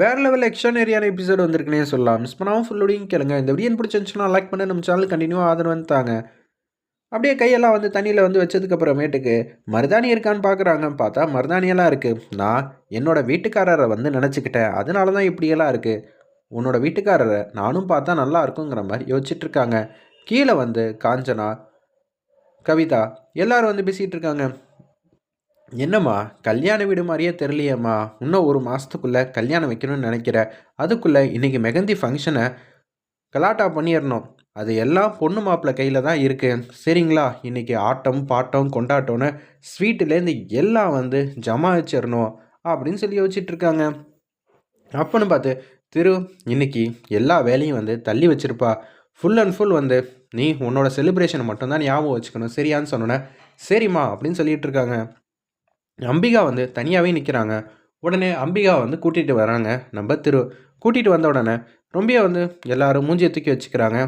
வேறு level எக்ஸ்ட்ரானரியான episode வந்திருக்குனே சொல்லலாம். Miss பண்ணாமல் ஃபுல்லோடையும் கேளுங்க. இந்த வீடியோ பிடிச்சிருந்துச்சுன்னா லைக் பண்ணி. நம்ம சேனல் கண்டினியூ ஆதரவு வந்துட்டாங்க அப்படியே கையெல்லாம் வந்து தண்ணியில் வந்து வச்சதுக்கப்புறமேட்டுக்கு மருதாணி இருக்கான்னு பார்க்குறாங்க பார்த்தா மருதாணியெல்லாம் இருக்குது நான் என்னோடய வீட்டுக்காரரை வந்து நினச்சிக்கிட்டேன். அதனால தான் இப்படியெல்லாம் இருக்குது உன்னோட வீட்டுக்காரரை நானும் பார்த்தா நல்லா இருக்குங்கிற மாதிரி யோசிச்சுட்ருக்காங்க கீழே வந்து காஞ்சனா கவிதா எல்லோரும் வந்து பேசிகிட்டு இருக்காங்க. என்னம்மா கல்யாண வீடு மாதிரியே தெரியலையேம்மா. இன்னும் ஒரு மாதத்துக்குள்ளே கல்யாணம் வைக்கணும்னு நினைக்கிறேன் அதுக்குள்ளே இன்றைக்கி மெகந்தி ஃபங்க்ஷனை கலாட்டா பண்ணிடணும் அது எல்லாம் பொண்ணு மாப்பிள்ளை கையில் தான் இருக்குது சரிங்களா? இன்றைக்கி ஆட்டம் பாட்டம் கொண்டாட்டம்னு ஸ்வீட்டுலேருந்து எல்லாம் வந்து ஜமா வச்சிடணும் அப்படின்னு சொல்லி யோசிச்சுட்டு இருக்காங்க அப்போன்னு பார்த்து திரு இன்னைக்கு எல்லா வேலையும் வந்து தள்ளி வச்சிருப்பா. ஃபுல் அண்ட் ஃபுல் வந்து நீ உன்னோட செலிப்ரேஷனை மட்டும்தான் ஞாபகம் வச்சுக்கணும். சரியான்னு சொன்னோன்னே சரிம்மா அப்படின்னு சொல்லிகிட்டு இருக்காங்க அம்பிகா வந்து தனியாகவே நிற்கிறாங்க உடனே அம்பிகா வந்து கூட்டிகிட்டு வராங்க. நம்ம திரு கூட்டிகிட்டு வந்த உடனே ரொம்ப வந்து எல்லாரும் மூஞ்சியை தூக்கி வச்சுக்கிறாங்க.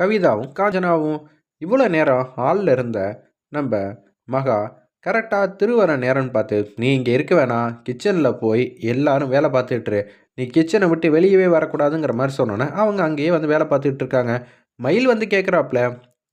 கவிதாவும் காஞ்சனாவும் இவ்வளோ நேரம் ஹாலில் இருந்த நம்ம மகா கரெக்டாக திருவர நேரம்னு பார்த்து நீ இங்கே இருக்க வேணாம். கிச்சனில் போய் எல்லாரும் வேலை பார்த்துட்டுரு நீ கிச்சனை விட்டு வெளியவே வரக்கூடாதுங்கிற மாதிரி சொன்னோன்னே அவங்க அங்கேயே வந்து வேலை பார்த்துட்டு இருக்காங்க. மயில் வந்து கேட்குறாப்புல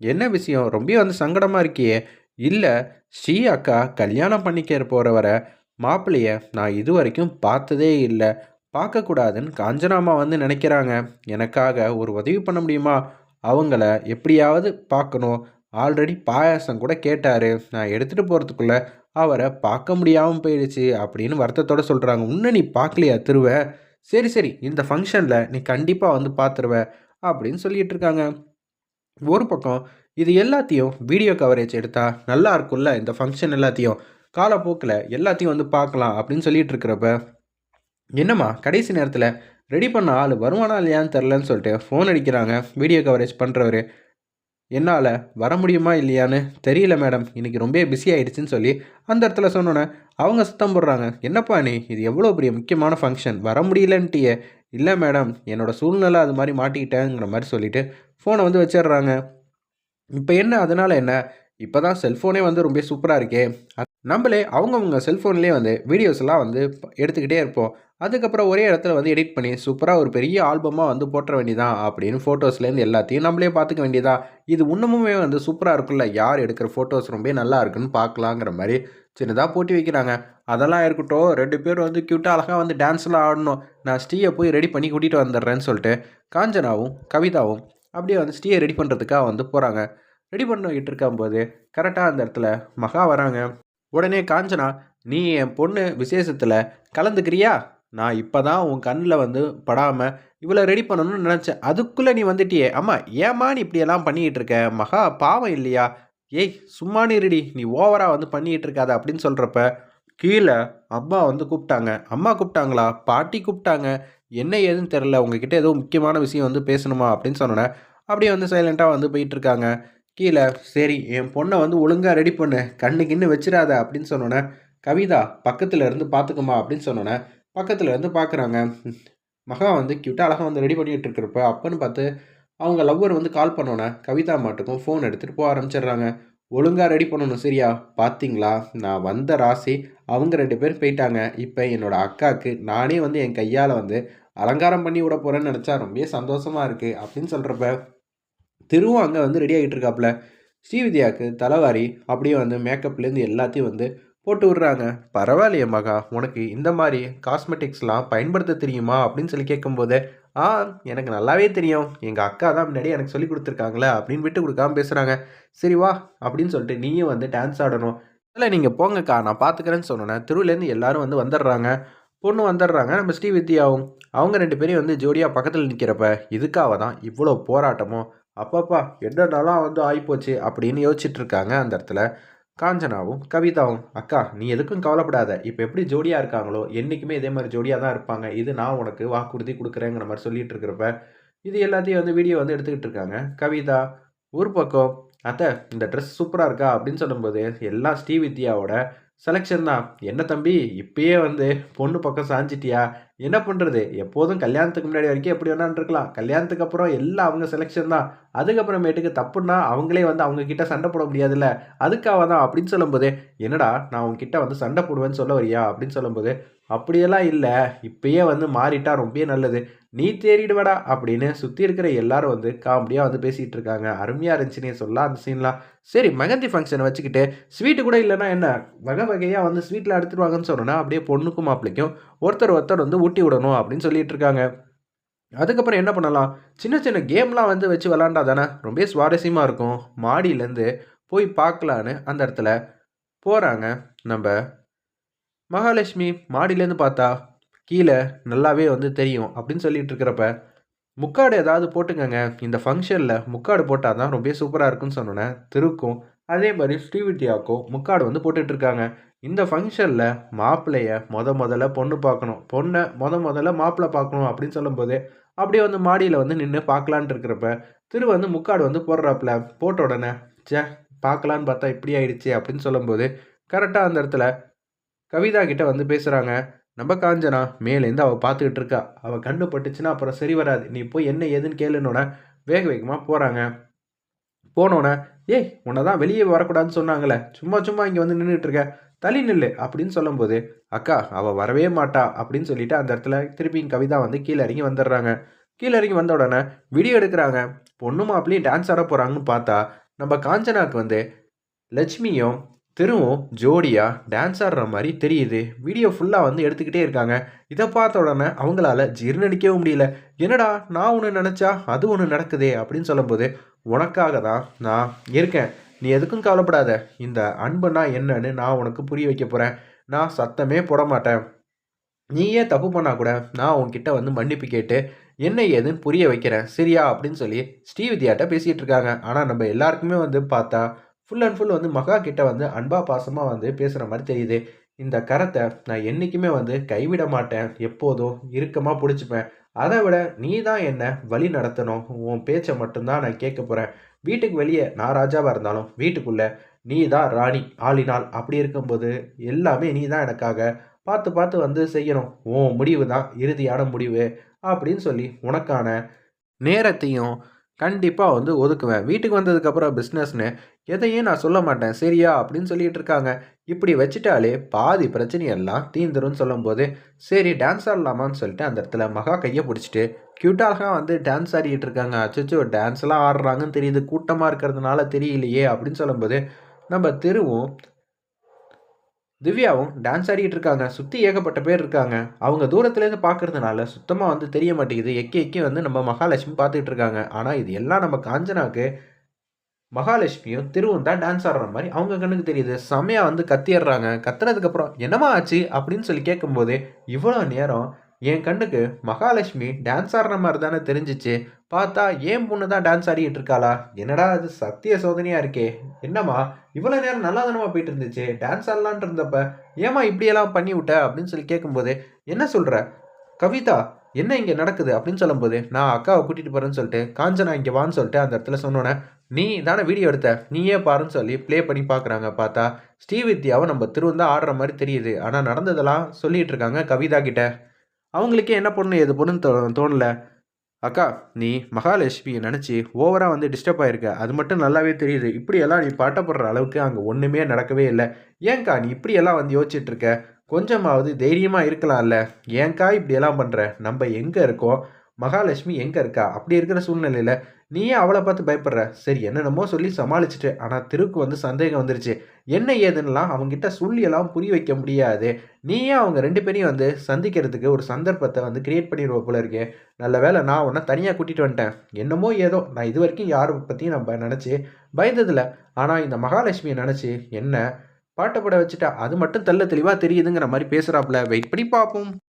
என்ன விஷயம்? ரொம்ப வந்து சங்கடமாக இருக்கியே. இல்லை ஸ்ரீ அக்கா கல்யாணம் பண்ணிக்க போகிறவரை மாப்பிள்ளைய நான் இது வரைக்கும் பார்த்ததே இல்லை. பார்க்கக்கூடாதுன்னு காஞ்சனாமா வந்து நினைக்கிறாங்க. எனக்காக ஒரு உதவி பண்ண முடியுமா? அவங்கள எப்படியாவது பார்க்கணும். ஆல்ரெடி பாயாசம் கூட கேட்டார். நான் எடுத்துகிட்டு போகிறதுக்குள்ளே அவரை பார்க்க முடியாமல் போயிடுச்சு அப்படின்னு வருத்தத்தோடு சொல்கிறாங்க இன்னும் நீ பார்க்கலையா திருவ? சரி சரி இந்த ஃபங்க்ஷனில் நீ கண்டிப்பாக வந்து பார்த்துருவ அப்படின்னு சொல்லிகிட்டு இருக்காங்க. ஒரு பக்கம் இது எல்லாத்தையும் வீடியோ கவரேஜ் எடுத்தால் நல்லா இருக்கும்ல இந்த ஃபங்க்ஷன் எல்லாத்தையும். காலப்போக்கில் எல்லாத்தையும் வந்து பார்க்கலாம் அப்படின்னு சொல்லிட்டு இருக்கிறப்ப என்னம்மா கடைசி நேரத்தில் ரெடி பண்ண ஆள் வருவானா இல்லையான்னு தெரிலன்னு சொல்லிட்டு ஃபோன் அடிக்கிறாங்க வீடியோ கவரேஜ் பண்ணுறவர் என்னால் வர முடியுமா இல்லையான்னு தெரியல மேடம் இன்றைக்கி ரொம்ப பிஸி ஆகிடுச்சின்னு சொல்லி அந்த இடத்துல சொன்னோன்னே அவங்க சுத்தம் போடுறாங்க. என்னப்பா நீ? இது எவ்வளோ பெரிய முக்கியமான ஃபங்க்ஷன் வர முடியலன்ட்டியே. இல்லை மேடம் என்னோடய சூழ்நிலை அது மாதிரி மாட்டிக்கிட்டேங்கிற மாதிரி சொல்லிவிட்டு ஃபோனை வந்து வச்சிடுறாங்க. இப்போ என்ன? அதனால் என்ன? இப்போ தான் செல்ஃபோனே வந்து ரொம்ப சூப்பராக இருக்கே. நம்மளே அவங்கவுங்க செல்ஃபோன்லேயே வந்து வீடியோஸ்லாம் வந்து எடுத்துக்கிட்டே இருப்போம். அதுக்கப்புறம் ஒரே இடத்துல வந்து எடிட் பண்ணி சூப்பராக ஒரு பெரிய ஆல்பமாக வந்து போட்டுற வேண்டியதான் அப்படின்னு ஃபோட்டோஸ்லேருந்து எல்லாத்தையும் நம்மளே பார்த்துக்க வேண்டியதா இது இன்னமுமே வந்து சூப்பராக இருக்குல்ல யார் எடுக்கிற ஃபோட்டோஸ் ரொம்ப நல்லா இருக்குன்னு பார்க்கலாங்கிற மாதிரி சின்னதாக போட்டி வைக்கிறாங்க. அதெல்லாம் இருக்கட்டும். ரெண்டு பேரும் வந்து க்யூட்டாக அழகாக வந்து டான்ஸ்லாம் ஆடணும். நான் ஸ்டீயை போய் ரெடி பண்ணி கூட்டிகிட்டு வந்துடுறேன்னு சொல்லிட்டு காஞ்சனாவும் கவிதாவும் அப்படியே வந்து ஸ்டீயை ரெடி பண்ணுறதுக்காக வந்து போகிறாங்க ரெடி பண்ணிக்கிட்டு இருக்கும்போது கரெக்டாக அந்த இடத்துல மகா வராங்க. உடனே காஞ்சனா நீ என் பொண்ணு விசேஷத்தில் கலந்துக்கிறியா? நான் இப்போ தான் உன் கண்ணில் வந்து படாமல் இவ்வளோ ரெடி பண்ணணும்னு நினச்சேன். அதுக்குள்ளே நீ வந்துட்டியே. அம்மா ஏம்மா நீ இப்படியெல்லாம் பண்ணிக்கிட்டு இருக்க? மகா பாவம் இல்லையா? ஏய் சும்மா நீ ரெடி நீ ஓவராக வந்து பண்ணிக்கிட்டு இருக்காத அப்படின்னு சொல்கிறப்ப கீழே அம்மா வந்து கூப்பிட்டாங்க. அம்மா கூப்பிட்டாங்களா? பாட்டி கூப்பிட்டாங்க. என்ன ஏதுன்னு தெரில உங்ககிட்ட ஏதோ முக்கியமான விஷயம் வந்து பேசணுமா? அப்படின்னு சொன்னோன்னே அப்படியே வந்து சைலண்ட்டாக வந்து போயிட்டுருக்காங்க. கீழே சரி என் பொண்ணை வந்து ஒழுங்காக ரெடி பண்ணு. கண்ணுக்கின்னு வச்சிடாத. அப்படின்னு சொன்னோன்னே கவிதா பக்கத்தில் இருந்து பார்த்துக்குமா அப்படின்னு சொன்னோன்னே பக்கத்தில் இருந்து பார்க்குறாங்க மகா வந்து க்யூட்டாக அழகாக வந்து ரெடி பண்ணிகிட்டு இருக்கிறப்ப அப்பன்னு பார்த்து அவங்க லவ்வர் வந்து கால் பண்ணோன்னே கவிதா மாட்டுக்கும் ஃபோன் எடுத்துகிட்டு போக ஆரம்பிச்சிடுறாங்க. ஒழுங்காக ரெடி பண்ணணும் சரியா? பார்த்தீங்களா நான் வந்த ராசி அவங்க ரெண்டு பேர் போயிட்டாங்க. இப்போ என்னோடய அக்காவுக்கு நானே வந்து என் கையால் வந்து அலங்காரம் பண்ணி விட போகிறேன்னு நினச்சா ரொம்ப சந்தோஷமாக இருக்குது அப்படின்னு சொல்கிறப்ப திருவும் அங்கே வந்து ரெடி ஆகிட்டு இருக்காப்புல. ஸ்ரீவித்யாவுக்கு தலைவாரி அப்படியே வந்து மேக்கப்லேருந்து எல்லாத்தையும் வந்து போட்டு விட்றாங்க. பரவாயில்லையே மகா உனக்கு இந்த மாதிரி காஸ்மெட்டிக்ஸ்லாம் பயன்படுத்த தெரியுமா? அப்படின்னு சொல்லி கேட்கும்போது ஆ எனக்கு நல்லாவே தெரியும். எங்கள் அக்கா தான் முன்னாடி எனக்கு சொல்லி கொடுத்துருக்காங்களே அப்படின்னு விட்டு கொடுக்காம பேசுகிறாங்க சரி வா அப்படின்னு சொல்லிட்டு நீயும் வந்து டான்ஸ் ஆடணும். இல்லை நீங்கள் போங்கக்கா நான் பார்த்துக்கிறேன்னு சொன்னோன்னே திருவிலேருந்து எல்லாரும் வந்து வந்துடுறாங்க. பொண்ணு வந்துடுறாங்க நம்ம ஸ்ரீவித்யாவும். அவங்க ரெண்டு பேரையும் வந்து ஜோடியாக பக்கத்தில் நிற்கிறப்ப இதுக்காக தான் இவ்வளோ போராட்டமோ அப்பப்பா என்னென்னலாம் வந்து ஆகிப்போச்சு அப்படின்னு யோசிச்சுட்டு இருக்காங்க அந்த இடத்துல. காஞ்சனாவும் கவிதாவும் அக்கா நீ எதுக்கும் கவலைப்படாத. இப்போ எப்படி ஜோடியாக இருக்காங்களோ என்றைக்குமே இதே மாதிரி ஜோடியாக தான் இருப்பாங்க. இது நான் உனக்கு வாக்குறுதி கொடுக்குறேங்கிற மாதிரி சொல்லிட்டு இருக்கிறப்ப இது எல்லாத்தையும் வந்து வீடியோ வந்து எடுத்துக்கிட்டு இருக்காங்க. கவிதா ஒரு பக்கம் அத்தை இந்த ட்ரெஸ் சூப்பராக இருக்கா? அப்படின்னு சொல்லும்போது எல்லாம் ஸ்ரீவித்யாவோட செலெக்ஷன் தான். என்ன தம்பி? இப்பயே வந்து பொண்ணு பக்கம் சாஞ்சிட்டியா? என்ன பண்ணுறது எப்போதும் கல்யாணத்துக்கு முன்னாடி வரைக்கும் எப்படி வேணான்னு இருக்கலாம். கல்யாணத்துக்கு அப்புறம் எல்லாம் அவங்க செலெக்ஷன் தான். அதுக்கப்புறமேட்டுக்கு தப்புன்னா அவங்களே வந்து அவங்க கிட்ட சண்டை போட முடியாதுல்ல? அதுக்காக தான் அப்படின்னு சொல்லும்போது என்னடா நான் உங்ககிட்ட வந்து சண்டை போடுவேன்னு சொல்ல வரியா? அப்படின்னு சொல்லும்போது அப்படியெல்லாம் இல்லை. இப்பயே வந்து மாறிட்டா ரொம்பவே நல்லது. நீ தேறிடுவடா அப்படின்னு சுற்றி இருக்கிற எல்லாரும் வந்து காமெடியாக வந்து பேசிகிட்டு இருக்காங்க. அருமையாக இருந்துச்சுன்னே சொல்லலாம். அந்த சீன்லாம் சரி மெகந்தி ஃபங்க்ஷனை வச்சுக்கிட்டு ஸ்வீட்டு கூட இல்லைன்னா என்ன? வகை வகையாக வந்து ஸ்வீட்டில் எடுத்துருவாங்கன்னு சொன்னோன்னா அப்படியே பொண்ணுக்கும் மாப்பிளைக்கும் ஒருத்தர் ஒருத்தர் வந்து ஊட்டி விடணும் அப்படின்னு சொல்லிட்டு இருக்காங்க. அதுக்கப்புறம் என்ன பண்ணலாம்? சின்ன சின்ன கேம்லாம் வந்து வச்சு விளாண்டா தானே? ரொம்ப சுவாரஸ்யமாக இருக்கும். மாடியிலேருந்து போய் பார்க்கலான்னு அந்த இடத்துல போகிறாங்க நம்ம மகாலட்சுமி மாடியிலேருந்து பார்த்தா கீழே நல்லாவே வந்து தெரியும் அப்படின்னு சொல்லிட்டு இருக்கிறப்ப முக்காடு ஏதாவது போட்டுக்கங்க. இந்த ஃபங்க்ஷனில் முக்காடு போட்டால் தான் ரொம்ப சூப்பராக இருக்குன்னு சொன்னோன்னே திருக்கும். அதே மாதிரி ஸ்ரீவித்யாவுக்கும் முக்காடு வந்து போட்டுட்ருக்காங்க இந்த ஃபங்க்ஷனில் மாப்பிள்ளைய முத முதல்ல பொண்ணு பார்க்கணும். பொண்ணை முத முதல்ல மாப்பிள்ளை பார்க்கணும் அப்படின்னு சொல்லும்போது அப்படியே வந்து மாடியில் வந்து நின்று பார்க்கலான்ட்டு இருக்கிறப்ப திரு வந்து முக்காடு வந்து போடுறாப்புல. போட்ட உடனே சே பார்க்கலான்னு பார்த்தா இப்படி ஆயிடுச்சு அப்படின்னு சொல்லும்போது கரெக்டாக அந்த இடத்துல கவிதா கிட்ட வந்து பேசுகிறாங்க நம்ம காஞ்சனா மேலேருந்து அவள் பார்த்துக்கிட்டு இருக்கா அவள் கண்ணு பட்டுச்சுன்னா அப்புறம் சரி வராது. நீ போய் என்ன ஏதுன்னு கேளுன்னோட வேக வேகமாக போகிறாங்க போனோன்னே ஏய் உன்னை தான் வெளியே வரக்கூடாதுன்னு சொன்னாங்களே. சும்மா சும்மா இங்கே வந்து நின்றுட்டு இருக்க தள்ளி நில்லு அப்படின்னு சொல்லும்போது அக்கா அவள் வரவே மாட்டா அப்படின்னு சொல்லிட்டு அந்த இடத்துல திருப்பியும் கவிதா வந்து கீழே இறங்கி வந்துடுறாங்க. கீழே இறங்கி வந்த உடனே வீடியோ எடுக்கிறாங்க. பொண்ணு மாப்பிளையும் டான்ஸ் ஆட போகிறாங்கன்னு பார்த்தா நம்ம காஞ்சனாவுக்கு வந்து லட்சுமியும் திரும்பவும் ஜோடியாக டான்ஸ் ஆடுற மாதிரி தெரியுது. வீடியோ ஃபுல்லாக வந்து எடுத்துக்கிட்டே இருக்காங்க. இதை பார்த்த உடனே அவங்களால ஜீர்ணிக்கவும் முடியல. என்னடா நான் ஒன்று நினச்சா அது ஒன்று நடக்குதே அப்படின்னு சொல்லும்போது உனக்காக தான் நான் இருக்கேன். நீ எதுக்கும் கவலைப்படாத. இந்த அன்புனா என்னன்னு நான் உனக்கு புரிய வைக்க போகிறேன் நான் சத்தமே போட மாட்டேன். நீயே தப்பு பண்ணால் கூட நான் உன்கிட்ட வந்து மன்னிப்பு கேட்டு என்ன ஏதுன்னு புரிய வைக்கிறேன். சரியா? அப்படின்னு சொல்லி ஸ்ரீவித்யாட்ட பேசிகிட்டு இருக்காங்க. ஆனால் நம்ம எல்லாருக்குமே வந்து பார்த்தா ஃபுல் அண்ட் ஃபுல் வந்து மகா கிட்ட வந்து அன்பா பாசமாக வந்து பேசுகிற மாதிரி தெரியுது. இந்த கரத்தை நான் என்றைக்குமே வந்து கைவிட மாட்டேன். எப்போதும் இறுக்கமாக பிடிச்சிப்பேன். அதை விட நீ தான் என்னை வழி நடத்தணும். உன் பேச்சை மட்டும்தான் நான் கேட்க போகிறேன் வீட்டுக்கு வெளியே நான் ராஜாவாக இருந்தாலும் வீட்டுக்குள்ளே நீ தான் ராணி ஆளினால். அப்படி இருக்கும்போது எல்லாமே நீ தான் எனக்காக. பார்த்து பார்த்து வந்து செய்யணும். உன் முடிவு தான் இறுதியான முடிவு அப்படின்னு சொல்லி உனக்கான நேரத்தையும் கண்டிப்பாக வந்து ஒதுக்குவேன். வீட்டுக்கு வந்ததுக்கப்புறம் பிஸ்னஸ்னு எதையும் நான் சொல்ல மாட்டேன். சரியா? அப்படின்னு சொல்லிட்டு இருக்காங்க. இப்படி வச்சுட்டாலே பாதி பிரச்சனையெல்லாம் தீந்துரும்னு சொல்லும்போது சரி டான்ஸ் ஆடலாமான்னு சொல்லிட்டு அந்த இடத்துல மகா கையை பிடிச்சிட்டு க்யூட்டாக வந்து டான்ஸ் ஆடிக்கிட்டு இருக்காங்க. அச்சோ டான்ஸ்லாம் ஆடுறாங்கன்னு தெரியுது. கூட்டமாக இருக்கிறதுனால தெரியலையே அப்படின்னு சொல்லும்போது நம்ம தெருவும் திவ்யாவும் டான்ஸ் ஆடிட்டு இருக்காங்க. சுற்றி ஏகப்பட்ட பேர் இருக்காங்க. அவங்க தூரத்துலேருந்து பார்க்கறதுனால சுத்தமாக வந்து தெரிய மாட்டேங்குது. எக்கி எக்கி வந்து நம்ம மகாலட்சுமி பார்த்துக்கிட்டு இருக்காங்க. ஆனால் இது எல்லாம் நம்ம காஞ்சனாக்கு மகாலட்சுமியும் திருவும் தான் டான்ஸ் ஆடுற மாதிரி அவங்க கண்ணுக்கு தெரியுது. செம்மையாக வந்து கத்திடுறாங்க கத்துனதுக்கப்புறம் என்னமா ஆச்சு அப்படின்னு சொல்லி கேட்கும்போது இவ்வளோ நேரம் என் கண்ணுக்கு மகாலட்சுமி டான்ஸ் ஆடுற மாதிரி தானே தெரிஞ்சிச்சு. பார்த்தா ஏன் பொண்ணு தான் டான்ஸ் ஆடிக்கிட்டு இருக்காளா? என்னடா அது சத்திய சோதனையாக இருக்கே. என்னம்மா இவ்வளோ நேரம் நல்லா தானமா போயிட்டு இருந்துச்சு? டான்ஸ் ஆடலான் இருந்தப்ப ஏமா இப்படியெல்லாம் பண்ணி விட்ட? அப்படின்னு சொல்லி கேட்கும்போது என்ன சொல்கிற கவிதா என்ன இங்கே நடக்குது? அப்படின்னு சொல்லும்போது நான் அக்காவை கூட்டிகிட்டு போகிறேன்னு சொல்லிட்டு காஞ்சனா இங்கே வான்னு சொல்லிட்டு அந்த இடத்துல சொன்னோன்னே நீ தானே வீடியோ எடுத்த? நீயே பாருன்னு சொல்லி ப்ளே பண்ணி பார்க்குறாங்க பார்த்தா ஸ்ரீவித்யாவை நம்ம திருவந்தா ஆடுற மாதிரி தெரியுது. ஆனால் நடந்ததெல்லாம் சொல்லிகிட்டு இருக்காங்க கவிதா கிட்ட. அவங்களுக்கே என்ன பொண்ணு எது பொண்ணுன்னு தோ தோணல. அக்கா நீ மகாலட்சுமியை நினச்சி ஓவராக வந்து டிஸ்டர்ப் ஆகிருக்க அது மட்டும் நல்லாவே தெரியுது. இப்படியெல்லாம் நீ பாட்டப்படுற அளவுக்கு அங்கே ஒன்றுமே நடக்கவே இல்லை. ஏங்க்கா நீ இப்படியெல்லாம் வந்து யோசிச்சுட்ருக்க கொஞ்சமாவது தைரியமாக இருக்கலாம்ல. ஏங்க்கா இப்படியெல்லாம் பண்ணுற நம்ம எங்கே இருக்கோம்? மகாலட்சுமி எங்கே இருக்கா? அப்படி இருக்கிற சூழ்நிலையில் நீயே அவளை பார்த்து பயப்படுற? சரி என்னென்னமோ சொல்லி சமாளிச்சுட்டு ஆனால் திருக்கு வந்து சந்தேகம் வந்துருச்சு. என்ன ஏதுன்னெலாம் அவங்ககிட்ட சொல்லியெல்லாம் புரிய வைக்க முடியாது. நீயே அவங்க ரெண்டு பேரையும் வந்து சந்திக்கிறதுக்கு ஒரு சந்தர்ப்பத்தை வந்து கிரியேட் பண்ணிடுவோம் போல இருக்கே? நல்ல வேலை நான் உன்னை தனியாக கூட்டிகிட்டு வந்துட்டேன். என்னமோ ஏதோ நான் இது வரைக்கும் யாரை பற்றியும் நம்ம நினச்சி பயந்ததில்லை. ஆனால் இந்த மகாலட்சுமியை நினச்சி என்ன? பாட்டப்பட வச்சுட்டா அது மட்டும் தெல்ல தெளிவாக தெரியுதுங்கிற மாதிரி பேசுகிறாப்புல வெயிட் பண்ணி பார்ப்போம்.